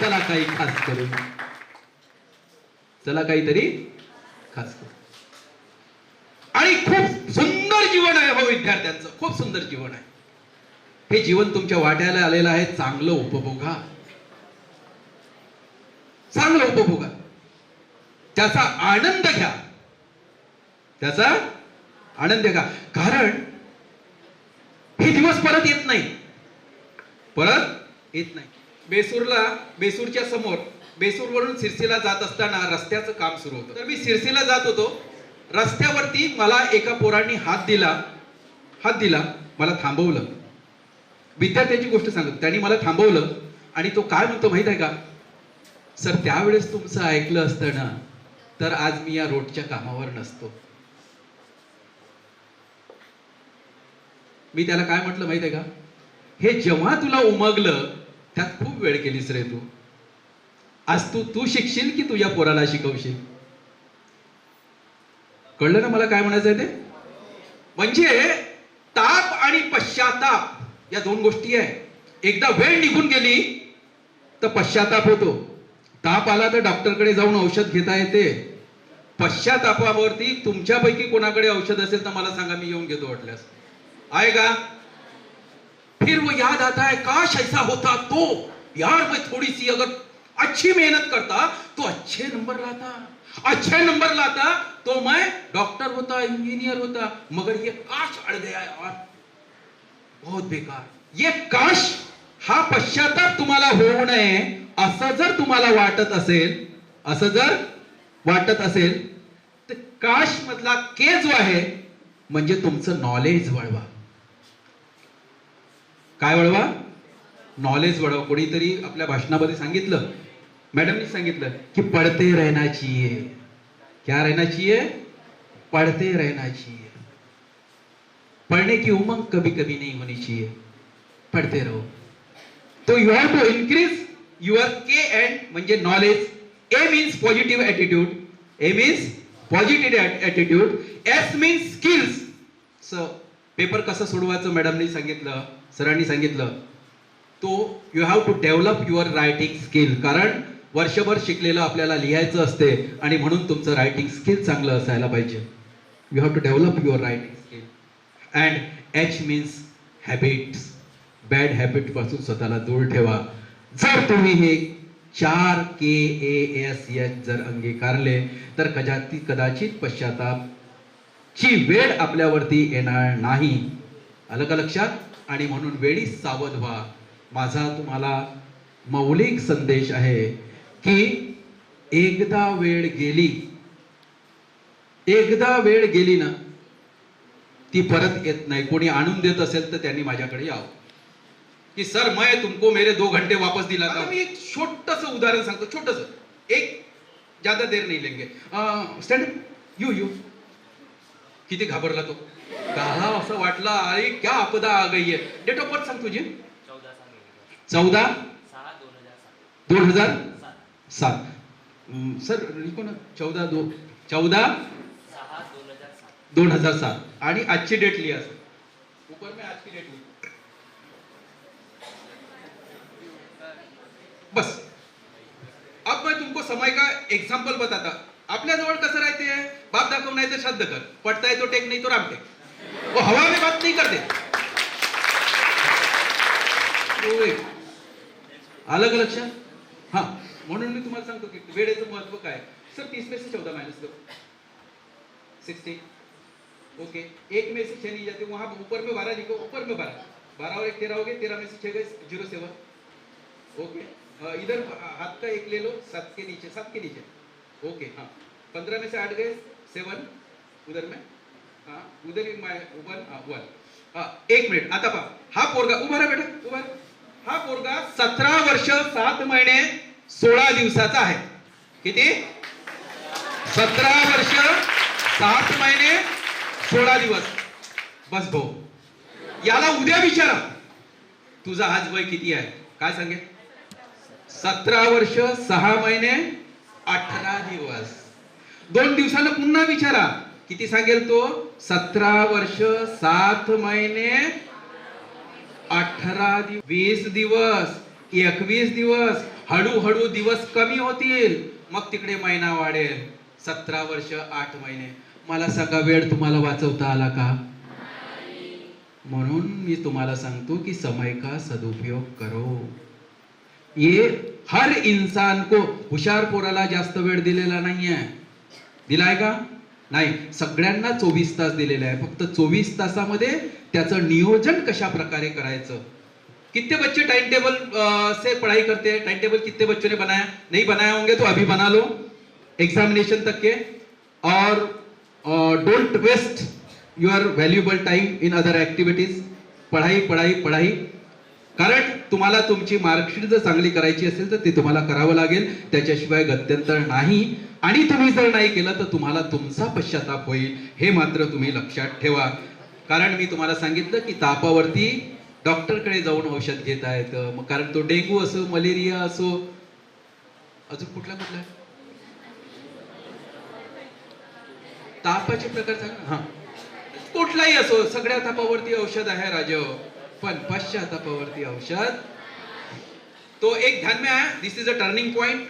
चला काही खास करू चला काहीतरी खास करू. आणि खूप सुंदर जीवन आहे हो विद्यार्थ्यांचं. खूप सुंदर जीवन आहे. हे जीवन तुमच्या वाट्याला आलेलं आहे. चांगलं उपभोगा. चांगलं उपभोगा. त्याचा आनंद घ्या. त्याचा आनंद घ्या. कारण हे दिवस परत येत नाही. परत येत नाही. बेसूरला बेसूरच्या समोर बेसूरवरून सिरसीला जात असताना रस्त्याचं काम सुरू होतं. तर मी सिरसीला जात होतो. रस्त्यावरती मला एका पोरांनी हात दिला हात दिला मला थांबवलं. विद्यार्थ्याची गोष्ट सांगत. त्यांनी मला थांबवलं आणि तो काय म्हणतो माहीत आहे का? सर त्यावेळेस तुमचं ऐकलं असतं ना तर आज मी या रोडच्या कामावर नसतो. मी त्याला काय म्हटलं माहीत आहे का? हे जेव्हा तुला उमगलं त्यात खूप वेळ केलीस रे तू. आज तू तू शिकशील की तुझ्या पोराला शिकवशील? कळलं ना मला काय म्हणायचं ते? म्हणजे ताप आणि पश्चाताप या दोन गोष्टी आहे. एकदा वेळ निघून गेली तर पश्चाताप होतो. ताप आला तर डॉक्टरकडे जाऊन औषध घेता येते. पश्चातापावरती तुमच्यापैकी कोणाकडे औषध असेल तर मला सांगा मी येऊन घेतो वाटल्यास. आहे का? फिर वो याद आता है काश ऐसा होता तो यार मैं थोड़ी सी अगर अच्छी मेहनत करता तो अच्छे नंबर लाता। अच्छे नंबर लाता तो मैं डॉक्टर होता इंजीनियर होता मगर ये काश अड़ गया यार। बहुत बेकार। ये काश हा पश्चाताप तुम्हाला होऊ नये असं जर तुम्हाला वाटत असेल असं जर वाटत असेल तर काश मधला के जो आहे म्हणजे तुमचं नॉलेज वळवा. काय वळवा? नॉलेज वळवा. कोणीतरी आपल्या भाषणामध्ये सांगितलं मॅडमनी सांगितलं की पडते रहना चाहिए क्या रहना चाहिए पढ़ते रहना चाहिए पढ़ने की उमंग कभी कभी नहीं होनी चाहिए. पढ़ते रहो. तो you have to increase your K and म्हणजे knowledge A means positive attitude A means positive attitude S means skills स पेपर कसं सोडवायचं मॅडमनी सांगितलं? सरांनी सांगितलं तो you have to develop your writing skill कारण वर्षभर शिकलेलं आपल्याला लिहायचं असते आणि म्हणून तुमचं रायटिंग स्किल चांगलं असायला पाहिजे. You have to develop your writing skill and H means habits bad हॅबिटपासून स्वतःला दूर ठेवा. जर तुम्ही हे चार के ए एस एच जर अंगीकारले तर कदाचित कदाचित पश्चाताप ची वेळ आपल्यावरती येणार नाही. आलं का लक्षात? आणि म्हणून वेळीच सावध व्हा. माझा तुम्हाला मौलिक संदेश आहे की एकदा वेळ गेली एकदा वेळ गेली ना ती परत येत नाही. कोणी आणून देत असेल तर त्यांनी माझ्याकडे यावं. की सर मैं तुमको मेरे दो घंटे वापस दिला था. मी एक छोटस उदाहरण सांगतो छोटस. एक ज्यादा देर नाही लेंगे. स्टँड यू यू किती घाबरला तो. त्याला असं वाटलं अरे क्या आपदा आ गई आहे डेट ऑफ बर्थ सांग तुझी. चौदा दोन हजार सात. सर लिखो ना. चौदा दो. चौदा? दोन हजार सात. आणि आजची डेट लिहा. सर ऊपर में आज की डेट लिही. बस. अब मैं तुमको समय का एग्जाम्पल बताता. आपल्या जवळ कसं राहते बाप तर श्राद्ध कर. पटता है तो टेक नहीं तो राम टेक वो हवा में बात नहीं करते. तो आलं का लक्षात? हा. म्हणून मी तुम्हाला सांगतो की वेळेचं महत्त्व काय? सर तीस पैसे से चौदह माइनस दो. सिक्सटी ओके एक में से छह नहीं जाते वहां ऊपर में बारह लिखो ऊपर में बारह. बारह और एक तेरह हो गए तेरह में से छह गए जीरो सेवन ओके इधर हाथ का एक ले लो सात के नीचे सात के नीचे. ओके हाँ. पंद्रह में से आठ गए सेवन उधर में? हाँ उधर ही माय उमर वन हाँ एक मिनिट आता पहा हा पोरगा उभा राहा बेटा उभा हा पोरगा सतरा वर्ष सात महिने सोळा दिवसाचा आहे. किती? सतरा वर्ष सात महिने सोळा दिवस. बस भाऊ याला उद्या विचारा. तुझा आज वय किती आहे? काय सांगे? सतरा वर्ष सहा महिने अठरा दिवस. दोन दिवसानं पुन्हा विचारा. किती सांगेल तो? सतरा वर्ष सात महिने अठरा दिवस वीस दिवस एकवीस दिवस हळूहळू दिवस कमी होतील. मग तिकडे महिना वाढेल. सतरा वर्ष आठ महिने. मला सांगा वेळ तुम्हाला वाचवता आला का? म्हणून मी तुम्हाला सांगतो कि समय का सदुपयोग करो. ये हर इंसान को हुशार पोराला जास्त वेळ दिलेला नाहीये. दिलाय का? नाही सगळ्यांना चोवीस तास दिलेले आहे. फक्त चोवीस तासामध्ये त्याचं नियोजन कशा प्रकारे करायचं? कितने बच्चे टाइम टेबल से पढ़ाई करते? हैं टाइम टेबल कितने बच्चों ने बनाया? नहीं बनाया होंगे तो अभी बना लो. एग्जामिनेशन तक के. और don't waste your valuable time in other activities पढ़ाई पढ़ाई पढ़ाई. कारण तुम्हाला तुमची मार्कशीट जर चांगली करायची असेल तर ते तुम्हाला करावं लागेल. त्याच्याशिवाय गत्यंतर नाही. आणि तुम्ही जर नाही केलं तर तुम्हाला तुमचा पश्चाताप होईल. हे मात्र तुम्ही लक्षात ठेवा. कारण मी तुम्हाला सांगितलं की तापावरती डॉक्टरकडे जाऊन औषध घेता येतं मग कारण तो डेंग्यू असो मलेरिया असो. अजून कुठला कुठला? तापाचे प्रकार सांग हा. कुठलाही असो सगळ्या तापावरती औषध आहे राज पण पश्चातापावरती औषध तो एक ध्यान में आया this is a turning point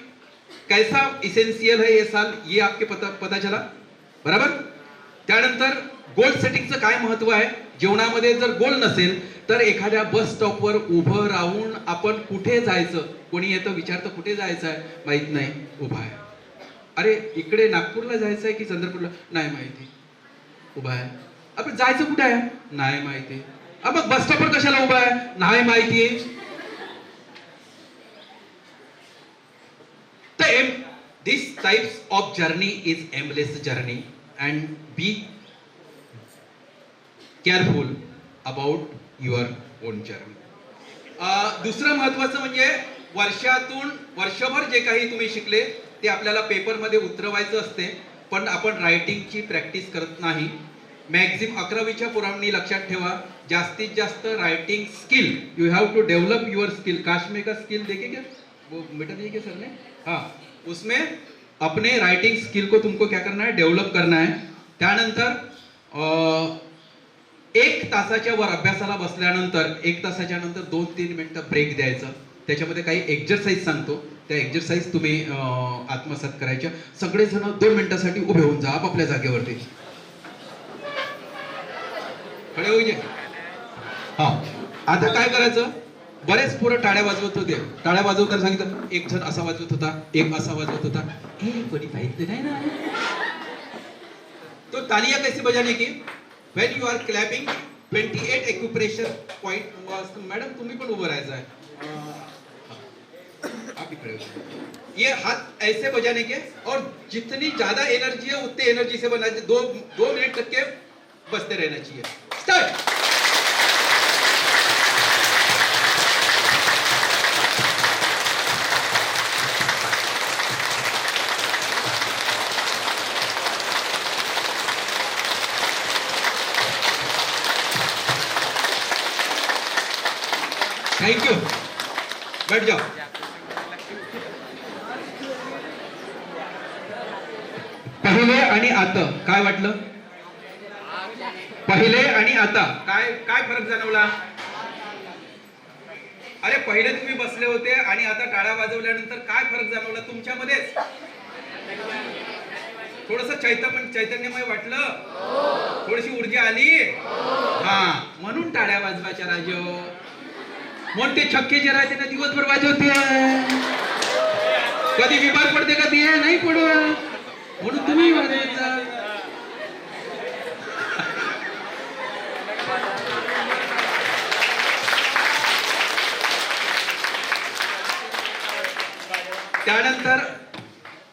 कैसा इसेंशियल है ये साल? ये आपके पता पता चला? बराबर? त्यानंतर गोल सेटिंगचं काय महत्त्व आहे? जेवणामध्ये जर गोल नसेल तर एखाद्या बस स्टॉपवर उभं राहून आपण कुठे जायचं? कोणी येतं विचारतं कुठे जायचं आहे? माहीत नाही. उभा आहे. अरे इकडे नागपूरला जायचं आहे की चंद्रपूरला? नाही माहिती. उभा आहे. आपण जायचं कुठे आहे? नाही माहिती. अ, मग बस स्टॉपवर कशाला उभा आहे? नाही माहिती. तर aim types types of journey is aimless journey and be careful about your own journey दुसरं महत्वाचं म्हणजे वर्षातून वर्षभर जे काही तुम्ही शिकले ते आपल्याला पेपरमध्ये उतरवायचं असते पण आपण रायटिंगची प्रॅक्टिस करत नाही. मॅक्झिम अकरावीच्या पुरावणी लक्षात ठेवा जास्तीत जास्त writing skill you have to develop your skill काश स्किल देखे क्या वो मिटा दिए क्या सर ने? हाँ उसमें अपने राइटिंग स्किल को तुमको क्या करना है डेव्हलप करना है। त्यानंतर एक तासाच्या वर अभ्यासाला बसल्यानंतर एक तासाच्या नंतर दोन तीन मिनटं ब्रेक द्यायचं. त्याच्यामध्ये काही एक्झरसाईज सांगतो. त्या एक्झरसाईज तुम्ही आत्मसात करायच्या. सगळेजण दोन मिनिटासाठी उभे होऊन जा आपापल्या जागेवरती. खडे होईल हा. आता काय करायचं? बरेच पोरं टाळ्या वाजवत होते. टाळ्या वाजवताना सांगितलं, एक जण असा वाजवत होता, एक असा वाजवत होता. हे कोणी माहित नाही ना? तो तालियाँ कैसे बजाने की, when you are clapping 28 acupressure point was madam, तुम्ही पण उभं राहायचं आहे. ये हाथ ऐसे बजाने के, और जितनी ज़्यादा एनर्जी है, उतनी एनर्जी से बना दो दो मिनट तक के बजते रहना चाहिए. स्टार्ट थैंक यू बैठ जाओ पहिले आणि आता काय वाटलं? पहिले आणि आता काय काय फरक जाणवला? अरे पहिले तुम्ही बसले होते आणि आता टाळ्या वाजवल्यानंतर काय फरक जाणवला तुमच्यामध्येच? थोडस चैतन्य चैतन्यमय वाटलं? थोडीशी ऊर्जा आली? हा म्हणून टाळ्या वाजवायच्या राज हो. मोठे ते छक्के जे राहते ना दिवसभर वाजवते. कधी विभाग पडते कधी नाही पडत म्हणून तुम्ही वाजवायचा. त्यानंतर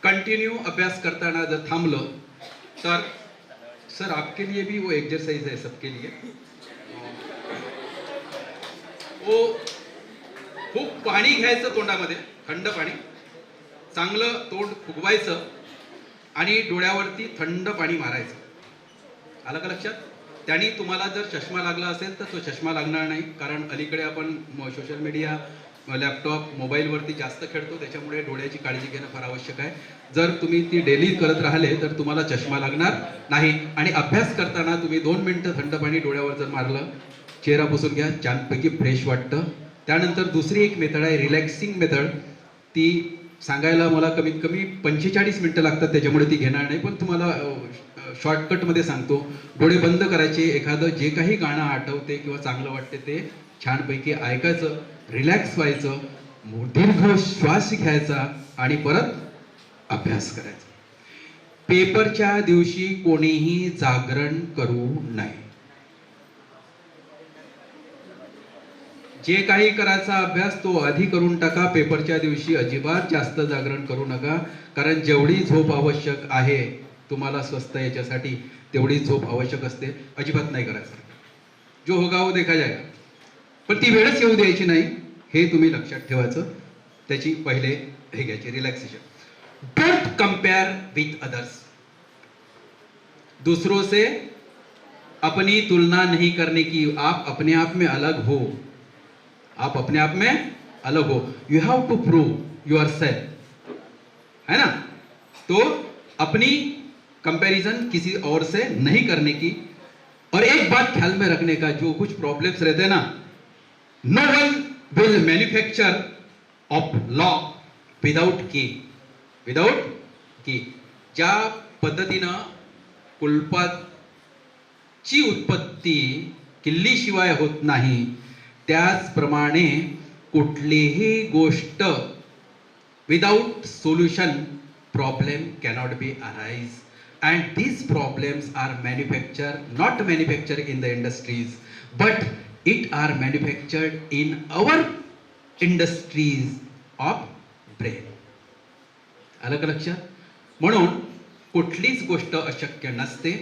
कंटिन्यू अभ्यास करताना जर थांबलं तर सर आपके लिए भी वो एक्सरसाइज है सबके लिए. वो खूप पाणी घ्यायचं तोंडामध्ये थंड पाणी. चांगलं तोंड फुगवायचं आणि डोळ्यावरती थंड पाणी मारायचं. आलं का लक्षात? त्यांनी तुम्हाला जर चष्मा लागला असेल तर तो चष्मा लागणार नाही. कारण अलीकडे आपण सोशल मीडिया लॅपटॉप मोबाईलवरती जास्त खेळतो. त्याच्यामुळे डोळ्याची काळजी घेणं फार आवश्यक आहे. जर तुम्ही ती डेली करत राहिले तर तुम्हाला चष्मा लागणार नाही. आणि अभ्यास करताना तुम्ही दोन मिनटं थंड पाणी डोळ्यावर जर मारलं चेहरा पुसून घ्या. छानपैकी फ्रेश वाटतं. त्यानंतर दुसरी एक मेथड आहे रिलॅक्सिंग मेथड ती सांगायला मला कमीत कमी पंचेचाळीस मिनटं लागतात त्याच्यामुळे ती घेणार नाही. पण तुम्हाला शॉर्टकटमध्ये सांगतो. डोळे बंद करायचे एखादं जे काही गाणं आठवते किंवा चांगलं वाटते ते छानपैकी ऐकायचं रिलॅक्स व्हायचं दीर्घ श्वास घ्यायचा आणि परत अभ्यास करायचा. पेपरच्या दिवशी कोणीही जागरण करू नये. जे काही करायचा अभ्यास तो आधी करून टाका. पेपरच्या दिवशी अजिबात जास्त जागरण करू नका. कारण जेवढी झोप आवश्यक आहे तुम्हाला स्वस्त याच्यासाठी तेवढी झोप आवश्यक असते. अजिबात नाही करायचं. जो होगा हो देखा जाएगा पण ती वेळच येऊ द्यायची नाही. हे तुम्ही लक्षात ठेवायचं. त्याची पहिले हे घ्यायचे relaxation don't compare with others दूसरों से अपनी तुलना नहीं करने की आप अपने आप में अलग हो. आप अपने आप में अलग हो। You have to prove yourself है ना? तो अपनी कंपैरिजन किसी और से नहीं करने की। और एक बात ख्याल में रखने का, जो कुछ प्रॉब्लम्स रहते हैं ना no one will manufacture of law without की विदाउट की ज्या पद्धतीनं कुलपाची उत्पत्ती किल्लीशिवाय होत नाही. त्याचप्रमाणे कुठलीही गोष्ट without solution problem cannot be arise and this problems are manufacture not manufacture in the industries but it are manufactured in our industries of brain आलं का लक्ष म्हणून कुठलीच गोष्ट अशक्य नसते.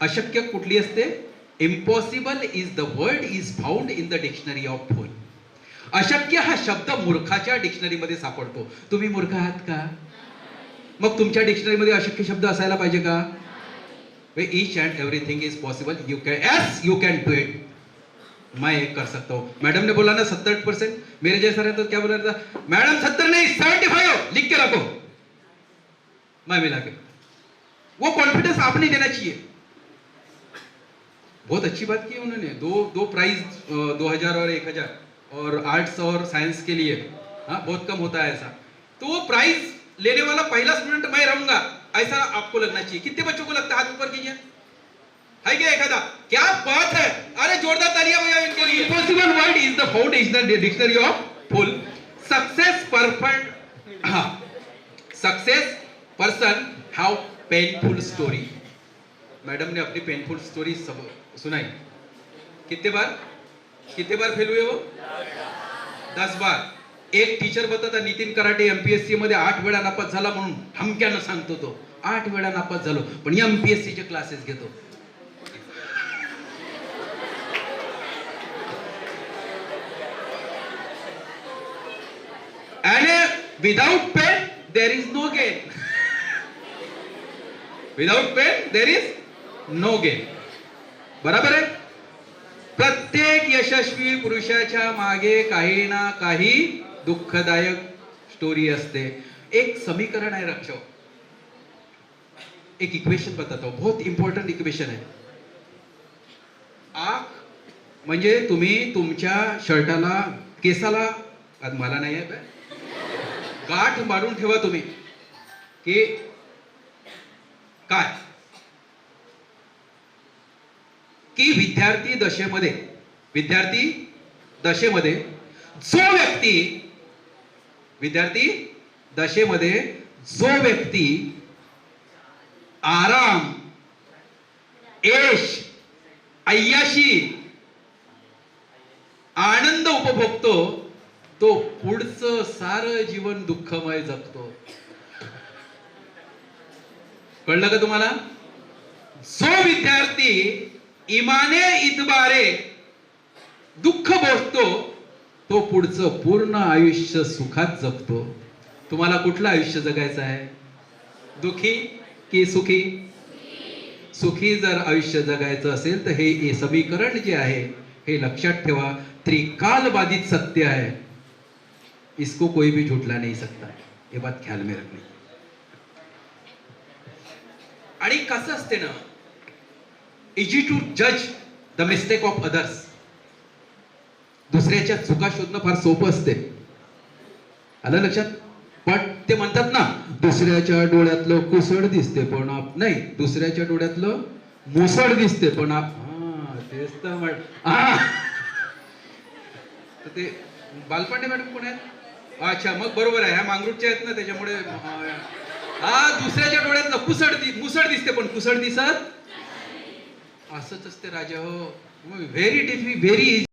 अशक्य कुठली असते? Impossible is the word is found in the dictionary of fool अशक्य हा शब्द मूर्खाच्या डिक्शनरीमध्ये सापडतो. तुम्ही मूर्ख आहात का? मग तुमच्या डिक्शनरीमध्ये अशक्य शब्द असायला पाहिजे का? Each and everything is possible you can yes you can do it मैं एक कर सकता हूँ. मैडम ने बोला ना सत्तर परसेंट. मेरे जैसा रहता तो क्या बोला रहता मैडम सत्तर नहीं सेवेंटी फाइव हो. लिख के रखो. मैं मिला के. वो कॉन्फिडेंस आपने देना चाहिए. बहुत अच्छी बात की उन्होंने। दो दो प्राइज दो हज़ार और एक हज़ार। और आर्ट्स और साइंस के लिए। हाँ बहुत कम होता है ऐसा। तो वो प्राइज लेने वाला पहला स्टूडेंट मैं रहूँगा। ऐसा आपको लगना चाहिए। कितने बच्चों को लगता है हाथ ऊपर कीजिए? है क्या एखादा क्या बात है! अरे जोरदार तालियाँ भैया इनके लिए। Impossible word is the foundation dictionary of fool success perfect हाँ success person have painful story madam ने अपनी पेनफुल स्टोरी सब सुनाई। कितने बार? कितने बार फेल हुए वो दस बार। एक टीचर बताता नितीन कराटे एमपीएससी मध्ये आठ वेळा नापास झाला म्हणून हमक्यानं सांगतो तो. आठ वेळा नापास झालो पण एमपीएससी चे क्लासेस घेतो. And without pain there is no gain. Without pain there is no gain. बरोबर आहे? प्रत्येक यशस्वी पुरुषाच्या मागे काही ना काही दुःखदायक स्टोरी असते. एक समीकरण आहे रक्षक. एक इक्वेशन बताता. हूं बहुत इंपॉर्टंट इक्वेशन आहे. आख म्हणजे तुम्ही तुमच्या शर्टाला केसाला आज मला नाही आहे गाठ मारून ठेवा तुम्ही. की काय? की विद्यार्थी दशेमध्ये विद्यार्थी दशेमध्ये जो व्यक्ती विद्यार्थी दशेमध्ये जो व्यक्ती आराम यश अय्याशी आनंद उपभोगतो तो पुढचं सारं जीवन दुःखमय जगतो. कळलं का तुम्हाला? जो विद्यार्थी इमाने इतबारे दुःख भोगतो तो पुढचं पूर्ण आयुष्य सुखात जगतो. तुम्हाला कुठलं आयुष्य जगायचं आहे? दुखी की सुखी? सुखी जर आयुष्य जगायचं असेल तर हे समीकरण जे आहे हे लक्षात ठेवा. त्रिकाल बाधित सत्य है इसको कोई भी झुटला नहीं सकता. ये बात ख्याल में रखनी. आणि कसं असते ना इजी टू जज द मिस्टेक ऑफ अदर्स दुसऱ्याच्या चुका शोधणं फार सोपं असते. आलं लक्षात? पण ते म्हणतात ना दुसऱ्याच्या डोळ्यातलं कुसळ दिसते पण आप नाही दुसऱ्याच्या डोळ्यातलं मुसळ दिसते पण आप हा, तेच तर म्हण- हा. ते बालपांडे मॅडम कोण आहेत? अच्छा मग बरोबर आहे. ह्या मांगरूटच्या आहेत ना त्याच्यामुळे हा, हा दुसऱ्याच्या डोळ्यातलं कुसळ दि- मुसळ दिसते पण कुसळ दिसत असंच असते राजा हो. Very डिफि very